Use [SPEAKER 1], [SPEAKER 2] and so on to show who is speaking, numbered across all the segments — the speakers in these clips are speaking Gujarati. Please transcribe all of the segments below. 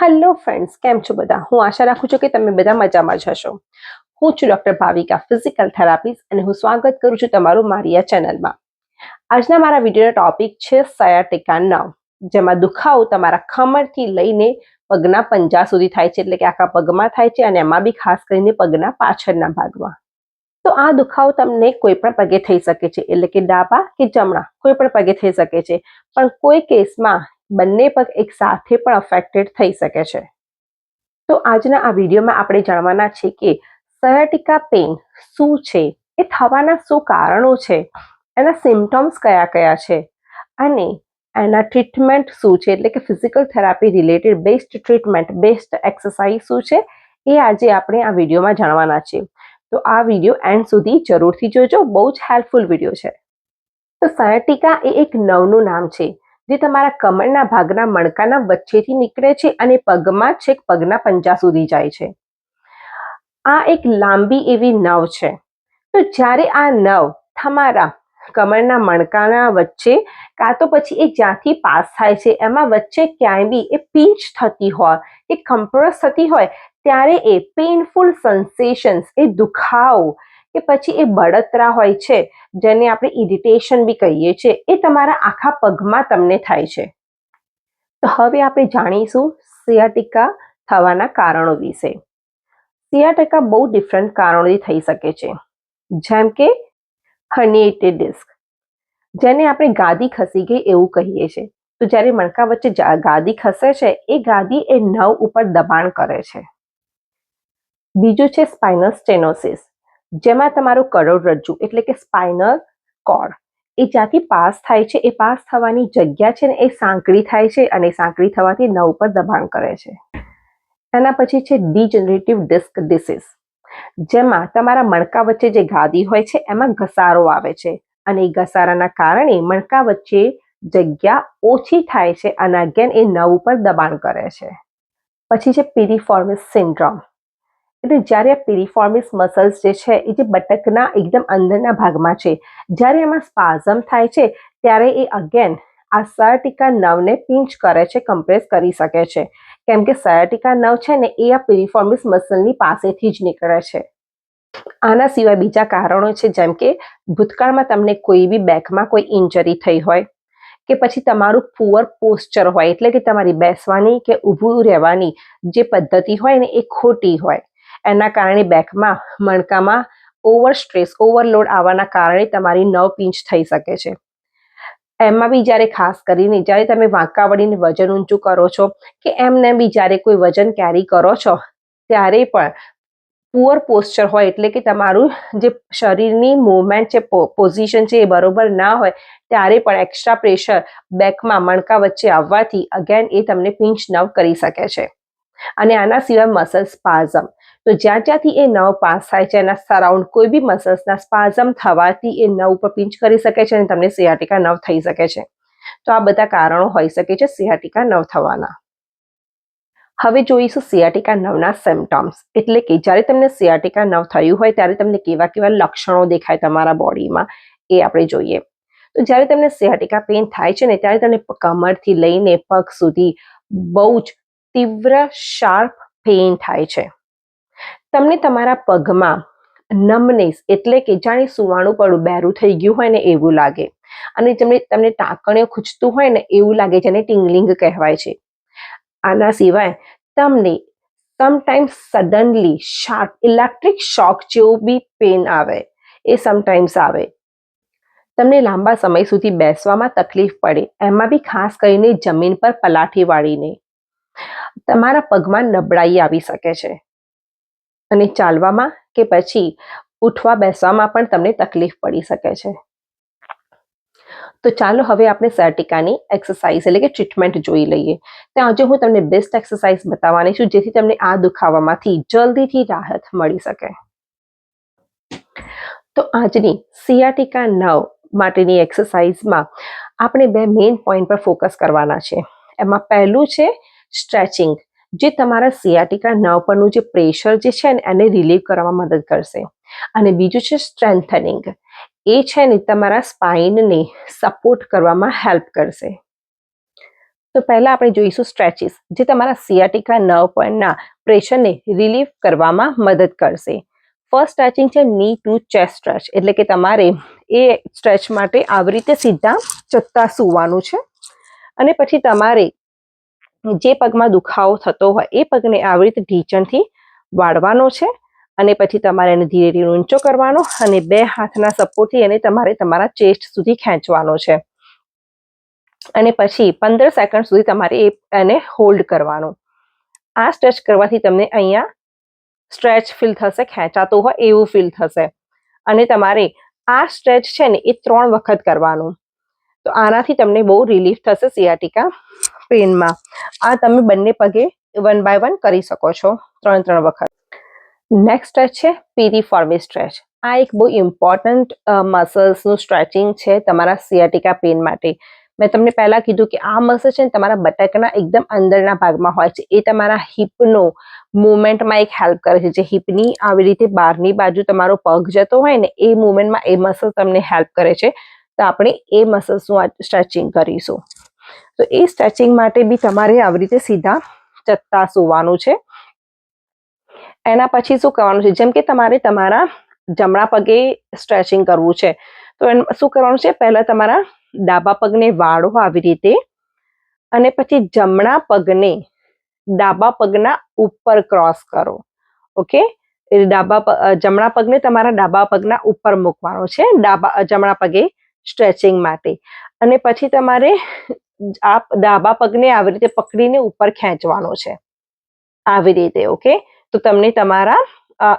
[SPEAKER 1] હેલો ફ્રેન્ડ્સ કેમ છો બધા? હું આશા રાખું છું કે તમે બધા મજામાં જ હશો. હું છું ડોક્ટર ભાવિકા ફિઝિકલ થેરાપિસ્ટ અને હું સ્વાગત કરું છું તમારું મારી આ ચેનલમાં. આજના મારા વિડીયોનો ટોપિક છે સયાટિકા નવ જેમાં દુખાવો તમારા ખમરથી લઈને પગના પંજા સુધી થાય છે, એટલે કે આખા પગમાં થાય છે, અને એમાં બી ખાસ કરીને પગના પાછળના ભાગમાં. તો આ દુખાવો તમને કોઈ પણ પગે થઈ શકે છે, એટલે કે ડાબા કે જમણા, કોઈ પણ પગે થઈ શકે છે. પણ કોઈ કેસમાં બંને પગ એક સાથે પણ અફેક્ટેડ થઈ શકે છે. તો આજના આ વિડીયોમાં આપણે જાણવાના છે કે સયાટિકા પેઇન શું છે? એ થવાના શું કારણો છે? એના સિમ્ટમ્સ કયા કયા છે? અને એના ટ્રીટમેન્ટ શું છે? એટલે કે physical therapy related best treatment best exercise શું છે? એ આજે આપણે આ વિડીયોમાં જાણવાના છે તો આ વીડિયો એન્ડ સુધી જરૂરથી જોજો. બહુ જ હેલ્પફુલ વીડિયો છે. તો સાયટિકા એ એક નવનું નામ છે. જે તમારા કમરના ભાગના મણકાના વચ્ચેથી નીકળે છે અને પગમાં છેક પગના પંજા સુધી જાય છે. આ એક લાંબી એવી નવ છે. તો જ્યારે આ નવ તમારા કમરના મણકાના વચ્ચે કાં તો પછી એ જ્યાંથી પાસ થાય છે, એમાં વચ્ચે ક્યાંય બી એ પિંચ થતી હોય, એ કમ્પ્રેસ થતી હોય, ત્યારે એ પેઇનફુલ સેન્સેશન્સ એ દુખાવો કે પછી એ બળતરા હોય છે, જેને આપણે ઇરિટેશન બી કહીએ છીએ, એ તમારા આખા પગમાં તમને થાય છે. તો હવે આપણે જાણીશું સિયાટિકા થવાના કારણો વિશે. સિયાટિકા બહુ ડિફરન્ટ કારણોથી થઈ શકે છે. જેમ કે હર્નિએટેડ ડિસ્ક જેને આપણે ગાદી ખસી ગઈ એવું કહીએ છીએ. તો જ્યારે મણકા વચ્ચે ગાદી ખસે છે, એ ગાદી એ નવ ઉપર દબાણ કરે છે. બીજું છે સ્પાઇનલ સ્ટેનોસિસ જેમાં તમારું કરોડરજ્જુ એટલે કે સ્પાઇનલ કોર્ડ એ જ્યાંથી પાસ થાય છે, એ પાસ થવાની જગ્યા છે ને, એ સાંકડી થાય છે અને સાંકડી થવાથી નવ પર દબાણ કરે છે. એના પછી છે ડીજનરેટિવ ડિસ્ક ડિસીઝ જેમાં તમારા મણકા વચ્ચે જે ગાદી હોય છે, એમાં ઘસારો આવે છે અને એ ઘસારાના કારણે મણકા વચ્ચે જગ્યા ઓછી થાય છે અને અગેન એ નવ ઉપર દબાણ કરે છે. પછી છે પીરીફોર્મિસ સિન્ડ્રોમ એટલે જ્યારે આ પિરિફોર્મિસ મસલ્સ જે છે, એ જે બટકના એકદમ અંદરના ભાગમાં છે, જ્યારે એમાં સ્પાઝમ થાય છે, ત્યારે એ અગેન આ સયાટિકા નવને પિંચ કરે છે કમ્પ્રેસ કરી શકે છે. કેમ કે સયાટિકા નવ છે ને, એ આ પિરિફોર્મિસ મસલની પાસેથી જ નીકળે છે. આના સિવાય બીજા કારણો છે, જેમ કે ભૂતકાળમાં તમને કોઈ બી બેકમાં કોઈ ઇન્જરી થઈ હોય, કે પછી તમારું પુઅર પોસ્ચર હોય, એટલે કે તમારી બેસવાની કે ઊભું રહેવાની જે પદ્ધતિ હોય ને, એ ખોટી હોય. એના કારણે બેકમાં, મણકામાં ઓવર સ્ટ્રેસ ઓવરલોડ આવવાના કારણે તમારી નવ પિંચ થઈ શકે છે. એમાં બી જ્યારે ખાસ કરીને, જ્યારે તમે વાંકા વળીને વજન ઊંચું કરો છો કે એમને બી જ્યારે કોઈ વજન કેરી કરો છો, ત્યારે પણ પુઅર પોસ્ચર હોય એટલે કે તમારું જે શરીરની મુવમેન્ટ છે પોઝિશન છે એ બરોબર ના હોય, ત્યારે પણ એક્સ્ટ્રા પ્રેશર બેકમાં, મણકા વચ્ચે આવવાથી અગેન એ તમને પિંચ નવ કરી શકે છે. અને આના સિવાય મસલ સ્પાઝમ તો જ્યાં જ્યાંથી એ નવ પાસ થાય છે, એના સરાઉન્ડ કોઈ બી મસલ્સના સ્પાઝમ થવાથી એ નવ ઉપર પિંચ કરી શકે છે અને તમને સિયાટિકા નવ થઈ શકે છે. તો આ બધા કારણો હોઈ શકે છે સિયાટિકા નવ થવાના. હવે જોઈશું સિયાટિકા નવના સિમ્ટમ્સ એટલે કે જ્યારે તમને સિયાટિકા નવ થયું હોય, ત્યારે તમને કેવા કેવા લક્ષણો દેખાય તમારા બોડીમાં એ આપણે જોઈએ. તો જ્યારે તમને સિયાટિકા પેઇન થાય છે ને, ત્યારે તમને કમરથી લઈને પગ સુધી બહુ જ તીવ્ર શાર્પ પેઇન થાય છે. તમને તમારા પગમાં નમનેસ એટલે કે જાણે સુવાણું પડું બેરું થઈ ગયું હોય ને એવું લાગે. અને જેમને તમને ટાંકણીઓ ખૂંચતું હોય ને એવું લાગે જેને ટિંગલિંગ કહેવાય છે. આના સિવાય તમને sometimes suddenly sharp electric shock જેવું બી પેન આવે. એ સમટાઈમ્સ આવે. તમને લાંબા સમય સુધી બેસવામાં તકલીફ પડે. એમાં બી ખાસ કરીને જમીન પર પલાઠી વાળીને. તમારા પગમાં નબળાઈ આવી શકે છે. અને ચાલવામાં કે પછી ઉઠવા બેસવામાં પણ તમને તકલીફ પડી શકે છે. તો ચાલો હવે આપણે સર્ટિકાની એક્સરસાઇઝ એટલે કે ટ્રીટમેન્ટ જોઈ લઈએ. તો આજે હું તમને બેસ્ટ એક્સરસાઇઝ બતાવવાની છું, જેથી તમને આ દુખાવામાંથી જલ્દીથી રાહત મળી શકે. તો આજની સિયાટિકા નવ માટેની એક્સરસાઇઝમાં આપણે બે મેઇન પોઈન્ટ પર ફોકસ કરવાના છે. એમાં પહેલું છે સ્ટ્રેચિંગ જે તમારા સિયાટિકા નર્વ પરનું જે પ્રેશર જે છે ને, એને રિલીવ કરવામાં મદદ કરશે. અને બીજું છે સ્ટ્રેન્થનિંગ એ છે ને, તમારા સ્પાઇનને સપોર્ટ કરવામાં હેલ્પ કરશે. તો પહેલા આપણે જોઈશું સ્ટ્રેચિસ જે તમારા સિયાટિકા નર્વ પરના પ્રેશરને રિલીફ કરવામાં મદદ કરશે. ફર્સ્ટ સ્ટ્રેચિંગ છે ની ટુ ચેસ્ટ સ્ટ્રેચ એટલે કે તમારે એ સ્ટ્રેચ માટે આવી રીતે સીધા ચત્તા સૂવાનું છે. અને પછી તમારે જે પગમાં દુખાવો થતો હોય, એ પગને આવી રીતે ઢીંચણથી વાળવાનો છે અને પછી તમારે એને ધીરે ધીરે ઊંચો કરવાનો અને બે હાથના સપોર્ટથી એને તમારે તમારા ચેસ્ટ સુધી ખેંચવાનો છે. અને પછી પંદર સેકન્ડ સુધી તમારે એને હોલ્ડ કરવાનું. આ સ્ટ્રેચ કરવાથી તમને અહીંયા સ્ટ્રેચ ફીલ થશે, ખેંચાતો હોય એવું ફીલ થશે. અને તમારે આ સ્ટ્રેચ છે ને એ ત્રણ વખત કરવાનું. તો આનાથી તમને બહુ રિલીફ થશે સિયાટિકા પેનમાં આ તમે બંને પગે વન બાય વન કરી શકો છો, ત્રણ ત્રણ વખત. નેક્સ્ટ સ્ટ્રેચ છે પીરીફોર્મી સ્ટ્રેચ આ એક બહુ ઇમ્પોર્ટન્ટ મસલ્સનું સ્ટ્રેચિંગ છે તમારા સિયાટિકા પેન માટે. મેં તમને પહેલાં કીધું કે આ મસલ છે ને તમારા બટાકાના એકદમ અંદરના ભાગમાં હોય છે. એ તમારા હિપનો મુવમેન્ટમાં એક હેલ્પ કરે છે. જે હિપની આવી રીતે બહારની બાજુ તમારો પગ જતો હોય ને, એ મુવમેન્ટમાં એ મસલ તમને હેલ્પ કરે છે. તો આપણે એ મસલ્સનું સ્ટ્રેચિંગ કરીશું. તો એ સ્ટ્રેચિંગ માટે બી તમારે આવી રીતે સીધા ચત્તા સુવાનું છે. એના પછી શું કરવાનું છે? જેમ કે તમારે તમારા જમણા પગે સ્ટ્રેચિંગ કરવું છે. તો શું કરવાનું છે? પહેલા તમારા ડાબા પગને વાળો આવી રીતે અને પછી જમણા પગને ડાબા પગના ઉપર ક્રોસ કરો. ઓકે ડાબા જમણા પગને તમારા ડાબા પગના ઉપર મૂકવાનો છે. ડાબા જમણા પગે સ્ટ્રેચિંગ માટે. અને પછી તમારે આ ડાબા પગને આવી રીતે પકડીને ઉપર ખેંચવાનો છે. આવી રીતે ઓકે તો તમને તમારા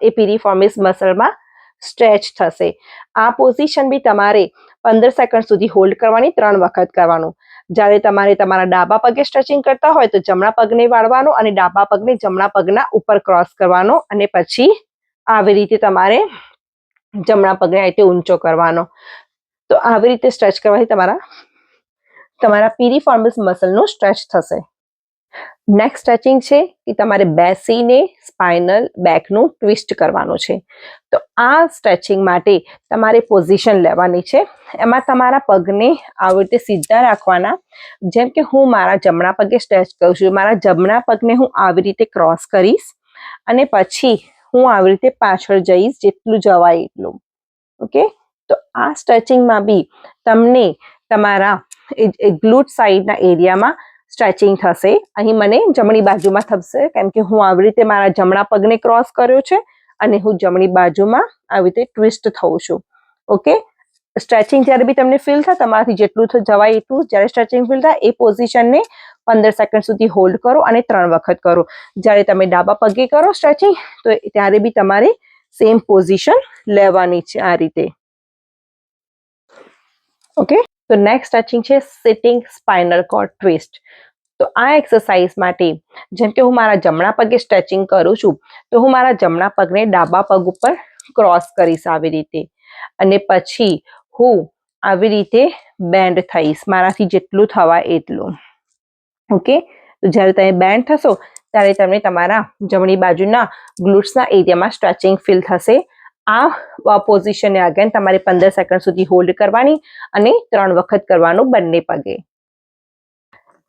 [SPEAKER 1] એ પીરીફોર્મિસ મસલમાં સ્ટ્રેચ થશે. આ પોઝિશન બી તમારે પંદર સેકન્ડ સુધી હોલ્ડ કરવાની, ત્રણ વખત કરવાનું. જ્યારે તમારે તમારા ડાબા પગે સ્ટ્રેચિંગ કરતા હોય તો જમણા પગને વાળવાનો અને ડાબા પગને જમણા પગના ઉપર ક્રોસ કરવાનો અને પછી આવી રીતે તમારે જમણા પગને આ રીતે ઊંચો કરવાનો. તો આવી રીતે સ્ટ્રેચ કરવાથી તમારા તમારા પીરીફોર્મિસ મસલનું સ્ટ્રેચ થશે. નેક્સ્ટ સ્ટ્રેચિંગ છે કે તમારે બેસીને સ્પાઇનલ બેકનું ટ્વિસ્ટ કરવાનું છે. તો આ સ્ટ્રેચિંગ માટે તમારે પોઝિશન લેવાની છે. એમાં તમારા પગને આવી રીતે સીધા રાખવાના. જેમ કે હું મારા જમણા પગે સ્ટ્રેચ કરું છું. મારા જમણા પગને હું આવી રીતે ક્રોસ કરીશ અને પછી હું આવી રીતે પાછળ જઈશ જેટલું જવાય એટલું. ઓકે તો આ સ્ટ્રેચિંગમાં બી તમને તમારા ગ્લુટ સાઈડના એરિયામાં સ્ટ્રેચિંગ થશે. અહીં મને જમણી બાજુમાં થશે, કેમ કે હું આવી રીતે મારા જમણા પગને ક્રોસ કર્યો છે અને હું જમણી બાજુમાં આવી રીતે ટ્વિસ્ટ થઉં છું. ઓકે સ્ટ્રેચિંગ જ્યારે બી તમને ફીલ થાય, તમારાથી જેટલું જવાય એટલું જ્યારે સ્ટ્રેચિંગ ફીલ થાય, એ પોઝિશનને પંદર સેકન્ડ સુધી હોલ્ડ કરો અને ત્રણ વખત કરો. જ્યારે તમે ડાબા પગે કરો સ્ટ્રેચિંગ તો ત્યારે બી તમારે સેમ પોઝિશન લેવાની છે આ રીતે. ઓકે તો નેક્સ્ટ સ્ટ્રેચિંગ છે સિટિંગ સ્પાઇનલ કોર્ડ ટ્વિસ્ટ તો આ એક્સરસાઇઝ માટે જેમ કે હું મારા જમણા પગે સ્ટ્રેચિંગ કરું છું, તો હું મારા જમણા પગને ડાબા પગ ઉપર ક્રોસ કરીશ આવી રીતે. અને પછી હું આવી રીતે બેન્ડ થઈશ, મારાથી જેટલું થવા એટલું. ઓકે? તો જ્યારે તમે બેન્ડ થશો, ત્યારે તમને તમારા જમણી બાજુના ગ્લુટ્સના એરિયામાં સ્ટ્રેચિંગ ફીલ થશે. આ પોઝિશનને અગેન તમારે પંદર સેકન્ડ સુધી હોલ્ડ કરવાની અને ત્રણ વખત કરવાનું બંને પગે.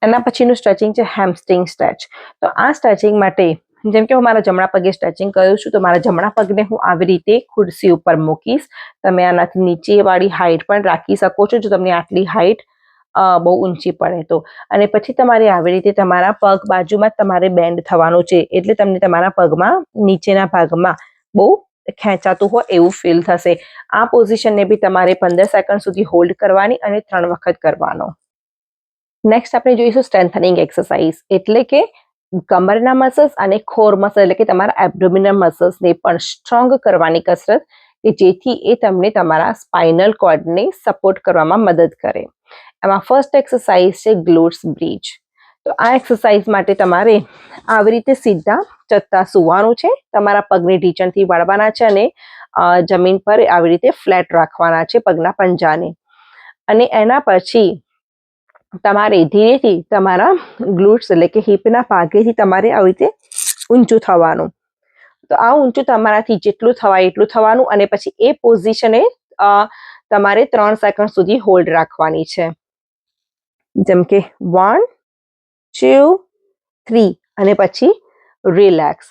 [SPEAKER 1] એના પછીનું સ્ટ્રેચિંગ છે હેમસ્ટ્રિંગ સ્ટ્રેચ તો આ સ્ટ્રેચિંગ માટે, જેમ કે હું મારા જમણા પગે સ્ટ્રેચિંગ કરું છું, તો મારા જમણા પગને હું આવી રીતે ખુરશી ઉપર મૂકીશ. તમે આનાથી નીચેવાળી હાઇટ પણ રાખી શકો છો, જો તમને આટલી હાઈટ બહુ ઊંચી પડે તો. અને પછી તમારે આવી રીતે તમારા પગ બાજુમાં તમારે બેન્ડ થવાનું છે, એટલે તમને તમારા પગમાં નીચેના ભાગમાં બહુ ખેંચાતું હોય એવું ફીલ થશે. આ પોઝિશનને બી તમારે પંદર સેકન્ડ સુધી હોલ્ડ કરવાની અને ત્રણ વખત કરવાનો. નેક્સ્ટ આપણે જોઈશું સ્ટ્રેન્થનિંગ એક્સરસાઇઝ એટલે કે કમરના મસલ્સ અને ખોર મસલ એટલે કે તમારા એબ્ડોમિનલ મસલ્સને પણ સ્ટ્રોંગ કરવાની કસરત કે જેથી એ તમને તમારા સ્પાઇનલ કોર્ડને સપોર્ટ કરવામાં મદદ કરે. એમાં ફર્સ્ટ એક્સરસાઇઝ છે ગ્લોટ્સ બ્રિજ તો આ એક્સરસાઇઝ માટે તમારે આવી રીતે સીધા ચત્તા સુવાનું છે. તમારા પગને ઢીચણથી વાળવાના છે અને જમીન પર આવી રીતે ફ્લેટ રાખવાના છે પગના પંજાને. અને એના પછી તમારે ધીરેથી તમારા ગ્લુટ્સ એટલે કે હિપના ભાગેથી તમારે આવી રીતે ઊંચું થવાનું. તો આ ઊંચું તમારાથી જેટલું થવાય એટલું થવાનું અને પછી એ પોઝિશને તમારે ત્રણ સેકન્ડ સુધી હોલ્ડ રાખવાની છે. જેમ કે વન, ટુ, થ્રી અને પછી રિલેક્સ.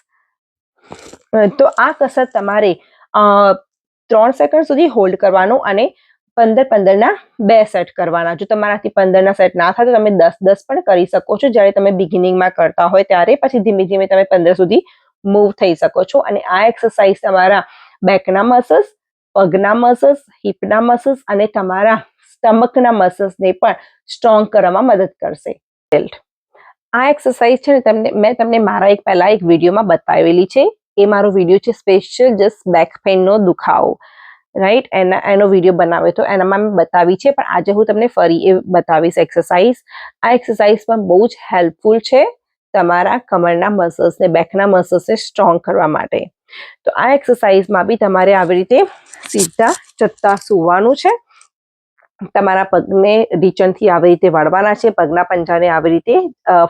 [SPEAKER 1] તો આ કસરત તમારે ત્રણ સેકન્ડ સુધી હોલ્ડ કરવાનું અને પંદર પંદરના બે સેટ કરવાના. જો તમારાથી પંદરના સેટ ના થાય તો તમે દસ દસ પણ કરી શકો છો. જ્યારે તમે બિગિનિંગમાં કરતા હોય ત્યારે પછી ધીમે ધીમે તમે પંદર સુધી મૂવ થઈ શકો છો. અને આ એક્સરસાઇઝ તમારા બેકના મસલ્સ, પગના મસલ્સ, હિપના મસલ્સ અને તમારા સ્ટમકના મસલ્સને પણ સ્ટ્રોંગ કરવામાં મદદ કરશે. આ એક્સરસાઇઝ છે ને તમને, મેં તમને મારા એક પહેલા એક વિડીયોમાં બતાવેલી છે. એ મારો વીડિયો છે સ્પેશિયલ જસ્ટ બેક પેઇનનો દુખાવો. રાઈટ એના, એનો વીડિયો બનાવ્યો તો એનામાં મેં બતાવી છે, પણ આજે હું તમને ફરી એ બતાવીશ એક્સરસાઇઝ આ એક્સરસાઇઝ પણ બહુ જ હેલ્પફુલ છે તમારા કમરના મસલ્સને બેકના મસલ્સને સ્ટ્રોંગ કરવા માટે. તો આ એક્સરસાઇઝમાં બી તમારે આવી રીતે સીધા ચત્તા સૂવાનું છે. તમારા પગને રીચનથી આવી રીતે વાળવાના છે, પગના પંજાને આવી રીતે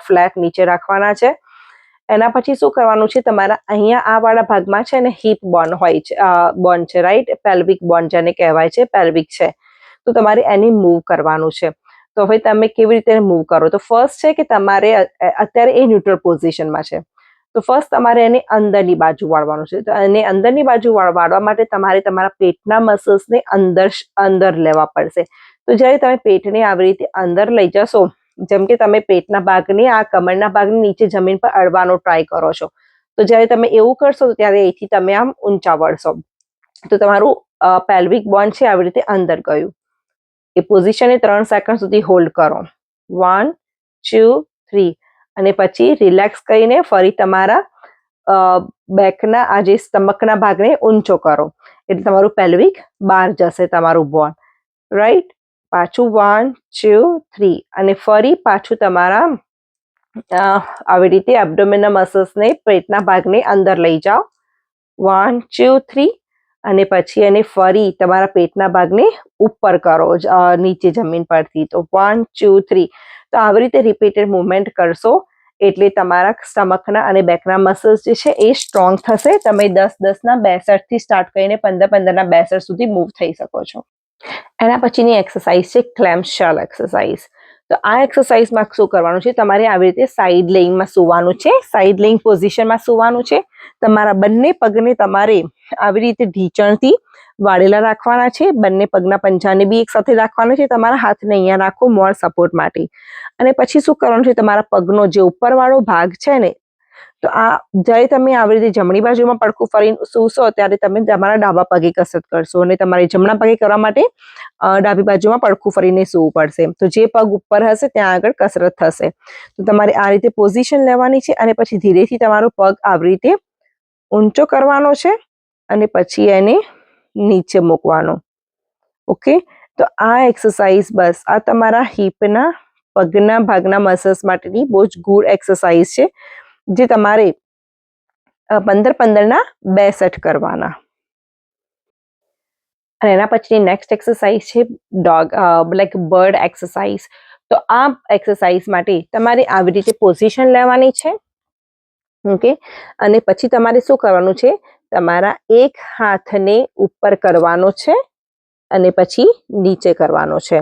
[SPEAKER 1] ફ્લેટ નીચે રાખવાના છે. એના પછી શું કરવાનું છે, તમારા અહીંયા આ વાળા ભાગમાં છે ને હિપ બોન હોય છે બોન છે, રાઈટ? પેલ્વિક બોન જેને કહેવાય છે, પેલ્વિક છે. તો તમારે એની મૂવ કરવાનું છે. તો હવે તમે કેવી રીતે મૂવ કરો? તો ફર્સ્ટ છે કે તમારે અત્યારે એ ન્યુટ્રલ પોઝિશનમાં છે. તો ફર્સ્ટ તમારે એને અંદરની બાજુ વાળવાનું છે. તો એને અંદરની બાજુ વાળવા માટે તમારે તમારા પેટના મસલ્સને અંદર અંદર લેવા પડશે. તો જ્યારે તમે પેટને આવી રીતે અંદર લઈ જશો, જેમ કે તમે પેટના ભાગને, આ કમરના ભાગને નીચે જમીન પર અડવાનો ટ્રાય કરો છો. તો જ્યારે તમે એવું કરશો ત્યારે અહીંથી તમે આમ ઊંચા વળશો. તો તમારું પેલ્વિક બોન્ડ છે આવી રીતે અંદર ગયું. એ પોઝિશને ત્રણ સેકન્ડ સુધી હોલ્ડ કરો. વન ટુ થ્રી અને પછી રિલેક્સ કરીને ફરી તમારા બેકના, આ જે સ્ટમકના ભાગને ઊંચો કરો. એટલે તમારું પેલ્વિક બહાર જશે તમારું બોન રાઈટ પાછું વન ટુ થ્રી અને ફરી પાછું તમારા આવી રીતે એબડોમિનના મસલ્સને પેટના ભાગને અંદર લઈ જાઓ. વન ટુ થ્રી અને પછી એને ફરી તમારા પેટના ભાગને ઉપર કરો નીચે જમીન પરથી. તો વન ટુ થ્રી તો આવી રીતે રિપીટેડ મુવમેન્ટ કરશો, એટલે તમારા સ્ટમકના અને બેકના મસલ્સ જે છે એ સ્ટ્રોંગ થશે. તમે દસ દસના બેસઠથી સ્ટાર્ટ કરીને પંદર પંદરના બેસઠ સુધી મૂવ થઈ શકો છો. એના પછીની એક્સરસાઇઝ છે ક્લેમ્પશલ શેલ એક્સરસાઇઝ તો આ એક્સરસાઇઝમાં શું કરવાનું છે? તમારે આવી રીતે સાઈડ લેઇંગમાં સુવાનું છે. સાઈડ લેઇંગ પોઝિશનમાં સુવાનું છે. તમારા બંને પગને તમારે આવી રીતે ઢીચણથી વાળેલા રાખવાના છે. બંને પગના પંજાને બી એક સાથે રાખવાના છે. તમારા હાથને અહીંયા રાખો મોર સપોર્ટ માટે. અને પછી શું કરવાનું છે? તમારા પગનો જે ઉપરવાળો ભાગ છે ને તો આ જ્યારે તમે આવી રીતે જમણી બાજુમાં પડખું ફરીને સૂશો, ત્યારે તમે તમારા ડાબા પગે કસરત કરશો અને તમારે જમણા પગે કરવા માટે ડાબી બાજુમાં પડખું ફરીને સૂવું પડશે. તો જે પગ ઉપર હશે, ત્યાં આગળ કસરત થશે. તો તમારે આ રીતે પોઝિશન લેવાની છે અને પછી ધીરેથી તમારો પગ આવી રીતે ઊંચો કરવાનો છે અને પછી એને નીચે મૂકવાનો. ઓકે? તો આ એક્સરસાઇઝ બસ. આ તમારા હિપના પગના ભાગના મસલ્સ માટેની બહુ જ ગુડ એક્સરસાઇઝ છે. જે તમારે પંદર પંદરના બે સેટ કરવાના. અને એના પછીની નેક્સ્ટ એક્સરસાઇઝ છે ડોગ લાઈક બર્ડ એક્સરસાઇઝ તો આ એક્સરસાઇઝ માટે તમારે આવી રીતે પોઝિશન લેવાની છે. ઓકે અને પછી તમારે શું કરવાનું છે? તમારા એક હાથને ઉપર કરવાનો છે અને પછી નીચે કરવાનો છે.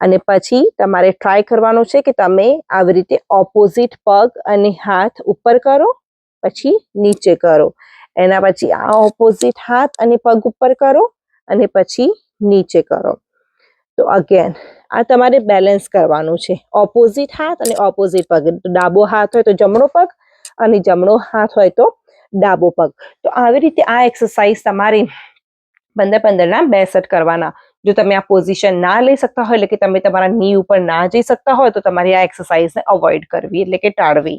[SPEAKER 1] અને પછી તમારે ટ્રાય કરવાનું છે કે તમે આવી રીતે ઓપોઝિટ પગ અને હાથ ઉપર કરો, પછી નીચે કરો. એના પછી આ ઓપોઝિટ હાથ અને પગ ઉપર કરો અને પછી નીચે કરો. તો અગેન આ તમારે બેલેન્સ કરવાનું છે. ઓપોઝિટ હાથ અને ઓપોઝિટ પગ. ડાબો હાથ હોય તો જમણો પગ અને જમણો હાથ હોય તો ડાબો પગ. તો આવી રીતે આ એક્સરસાઇઝ તમારે પંદર પંદરના બે કરવાના. જો તમે આ પોઝિશન ના લઈ શકતા હોય, એટલે કે તમે તમારા ની ઉપર ના જઈ શકતા હોય, તો તમારે આ એક્સરસાઇઝને અવોઇડ કરવી, એટલે કે ટાળવી.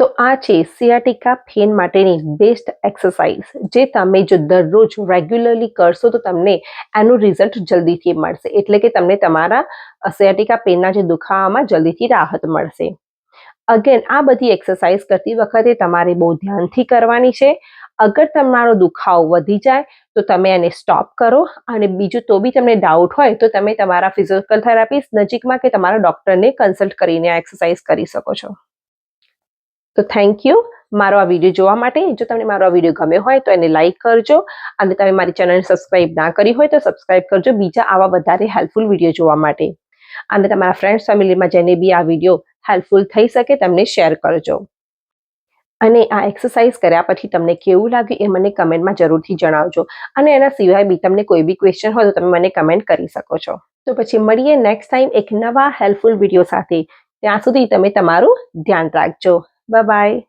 [SPEAKER 1] તો આ છે સિયાટિકા પેન માટેની બેસ્ટ એક્સરસાઇઝ જે તમે જો દરરોજ રેગ્યુલરલી કરશો, તો તમને એનું રિઝલ્ટ જલ્દીથી મળશે, એટલે કે તમને તમારા સિયાટિકા પેનના જે દુખાવામાં જલ્દીથી રાહત મળશે. અગેન આ બધી એક્સરસાઇઝ કરતી વખતે તમારે બહુ ધ્યાનથી કરવાની છે. અગર તમારો દુખાવો વધી જાય, તો તમે એને સ્ટોપ કરો. અને બીજું તો બી તમને ડાઉટ હોય, તો તમે તમારા ફિઝિકલ થેરાપિસ્ટ નજીકમાં કે તમારા ડોક્ટરને કન્સલ્ટ કરીને આ એક્સરસાઇઝ કરી શકો છો. તો થેન્ક યુ મારો આ વીડિયો જોવા માટે. જો તમને મારો આ વીડિયો ગમ્યો હોય, તો એને લાઇક કરજો. અને તમે મારી ચેનલને સબસ્ક્રાઇબ ના કરી હોય, તો સબસ્ક્રાઇબ કરજો બીજા આવા વધારે હેલ્પફુલ વીડિયો જોવા માટે. અને તમારા ફ્રેન્ડ્સ ફેમિલીમાં જેને બી આ વીડિયો હેલ્પફુલ થઈ શકે, તમને શેર કરજો. અને આ એક્સરસાઇઝ કર્યા પછી તમને કેવું લાગ્યું એ મને કમેન્ટમાં જરૂરથી જણાવજો. અને એના સિવાય બી તમને કોઈ બી ક્વેશ્ચન હોય તો તમે મને કમેન્ટ કરી શકો છો. તો પછી મળીએ નેક્સ્ટ ટાઈમ એક નવા હેલ્પફુલ વીડિયો સાથે. ત્યાં સુધી તમે તમારું ધ્યાન રાખજો. બાય